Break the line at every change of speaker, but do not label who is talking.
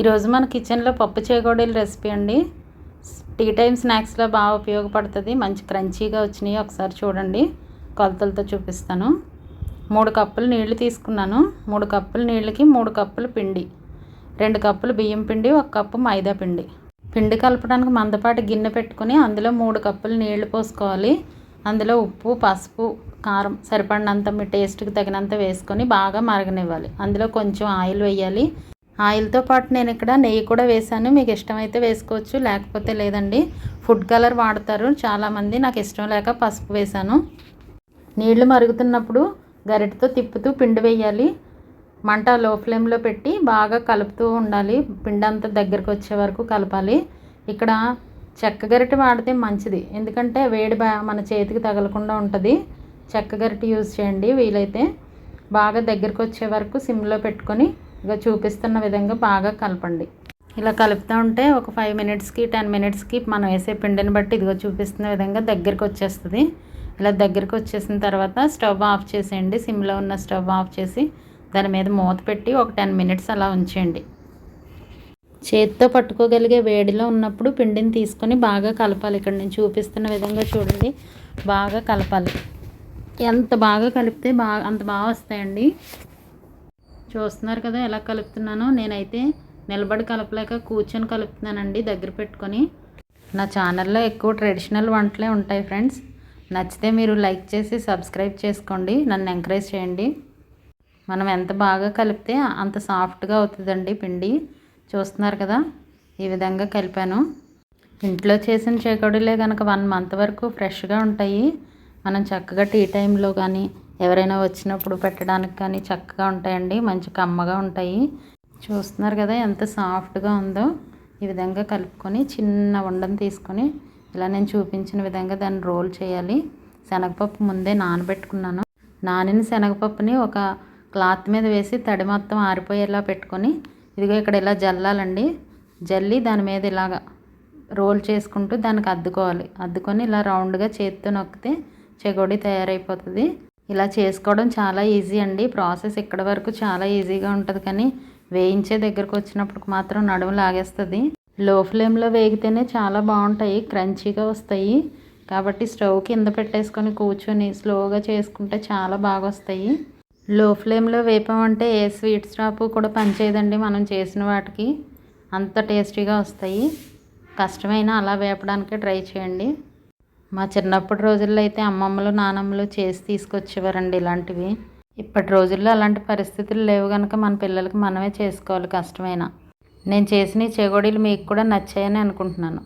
ఈరోజు మన కిచెన్లో పప్పు చేగోడీల రెసిపీ అండి. టీ టైం స్నాక్స్లో బాగా ఉపయోగపడుతుంది. మంచి క్రంచీగా వచ్చినాయి. ఒకసారి చూడండి. కొలతలతో చూపిస్తాను. మూడు కప్పులు నీళ్ళు తీసుకున్నాను. మూడు కప్పులు నీళ్ళకి మూడు కప్పులు పిండి. రెండు కప్పులు బియ్యం పిండి ఒక కప్పు మైదా పిండి. పిండి కలపడానికి మందపాటి గిన్నె పెట్టుకొని అందులో మూడు కప్పులు నీళ్ళు పోసుకోవాలి. అందులో ఉప్పు పసుపు కారం సరిపడినంత మీ టేస్ట్కి తగినంత వేసుకొని బాగా మరగనివ్వాలి. అందులో కొంచెం ఆయిల్ వేయాలి. ఆయిల్తో పాటు నేను ఇక్కడ నెయ్యి కూడా వేసాను మీకు ఇష్టమైతే వేసుకోవచ్చు లేకపోతే లేదండి. ఫుడ్ కలర్ వాడతారు. చాలామంది నాకు ఇష్టం లేక పసుపు వేసాను నీళ్ళు మరుగుతున్నప్పుడు గరిటతో తిప్పుతూ పిండి వేయాలి. మంట లో ఫ్లేమ్లో పెట్టి బాగా కలుపుతూ ఉండాలి. పిండి అంతా దగ్గరకు వచ్చే వరకు కలపాలి. ఇక్కడ చెక్క గరిటె వాడితే మంచిది. ఎందుకంటే వేడి మన చేతికి తగలకుండా ఉంటుంది. చెక్క గరిటె యూజ్ చేయండి వీలైతే. బాగా దగ్గరకు వచ్చే వరకు సిమ్లో పెట్టుకొని ఇక చూపిస్తున్న విధంగా బాగా కలపండి. ఇలా కలుపుతూ ఉంటే ఒక ఫైవ్ మినిట్స్కి టెన్ మినిట్స్కి మనం వేసే పిండిని బట్టి ఇదిగో చూపిస్తున్న విధంగా దగ్గరికి వచ్చేస్తుంది. ఇలా దగ్గరికి వచ్చేసిన తర్వాత స్టవ్ ఆఫ్ చేసేయండి. సిమ్లో ఉన్న స్టవ్ ఆఫ్ చేసి దాని మీద మూత పెట్టి ఒక టెన్ మినిట్స్ అలా ఉంచేయండి. చేతితో పట్టుకోగలిగే వేడిలో ఉన్నప్పుడు పిండిని తీసుకొని బాగా కలపాలి. ఇక్కడ నేను చూపిస్తున్న విధంగా చూడండి. బాగా కలపాలి. ఎంత బాగా కలిపితే బాగా అంత బాగా వస్తాయండి. చూస్తున్నారు కదా ఎలా కలుపుతున్నానో. నేనైతే నిలబడి కలపలేక కూర్చొని కలుపుతున్నానండి దగ్గర పెట్టుకొని. నా ఛానల్లో ఎక్కువ ట్రెడిషనల్ వంటలే ఉంటాయి ఫ్రెండ్స్. నచ్చితే మీరు లైక్ చేసి సబ్స్క్రైబ్ చేసుకోండి నన్ను ఎంకరేజ్ చేయండి. మనం ఎంత బాగా కలిపితే అంత సాఫ్ట్గా అవుతుందండి పిండి. చూస్తున్నారు కదా ఈ విధంగా కలిపాను. ఇంట్లో చేసిన చేకడులే కనుక వన్ మంత్ వరకు ఫ్రెష్గా ఉంటాయి. మనం చక్కగా టీ టైంలో కానీ ఎవరైనా వచ్చినప్పుడు పెట్టడానికి కానీ చక్కగా ఉంటాయండి మంచి కమ్మగా ఉంటాయి. చూస్తున్నారు కదా ఎంత సాఫ్ట్గా ఉందో. ఈ విధంగా కలుపుకొని చిన్న ఉండను తీసుకొని ఇలా నేను చూపించిన విధంగా దాన్ని రోల్ చేయాలి. శనగపప్పు ముందే నానబెట్టుకున్నాను. నానిన శనగపప్పుని ఒక క్లాత్ మీద వేసి తడి మొత్తం ఆరిపోయేలా పెట్టుకొని ఇదిగో ఇక్కడ ఇలా జల్లాలండి. జల్లి దాని మీద ఇలాగా రోల్ చేసుకుంటూ దానికి అద్దుకోవాలి. అద్దుకొని ఇలా రౌండ్గా చేతితో నొక్కితే చెగోడి తయారైపోతుంది. ఇలా చేసుకోవడం చాలా ఈజీ అండి. ప్రాసెస్ ఇక్కడ వరకు చాలా ఈజీగా ఉంటుంది కానీ వేయించే దగ్గరకు వచ్చినప్పుడు మాత్రం నడుము లాగేస్తుంది. లో ఫ్లేమ్లో వేగితేనే చాలా బాగుంటాయి క్రంచీగా వస్తాయి. కాబట్టి స్టవ్ కింద పెట్టేసుకొని కూర్చొని స్లోగా చేసుకుంటే చాలా బాగా వస్తాయి. లో ఫ్లేమ్లో వేపామంటే ఏ స్వీట్ స్టాప్ కూడా పనిచేయదండి మనం చేసిన వాటికి. అంత టేస్టీగా వస్తాయి. కష్టమైన అలా వేపడానికే ట్రై చేయండి. మా చిన్నప్పటి రోజుల్లో అయితే అమ్మమ్మలు నానమ్మలు చేసి తీసుకొచ్చేవారండి ఇలాంటివి. ఇప్పటి రోజుల్లో అలాంటి పరిస్థితులు లేవు కనుక మన పిల్లలకి మనమే చేసుకోవాలి కష్టమైన. నేను చేసిన చెగోడీలు మీకు కూడా నచ్చాయని అనుకుంటున్నాను.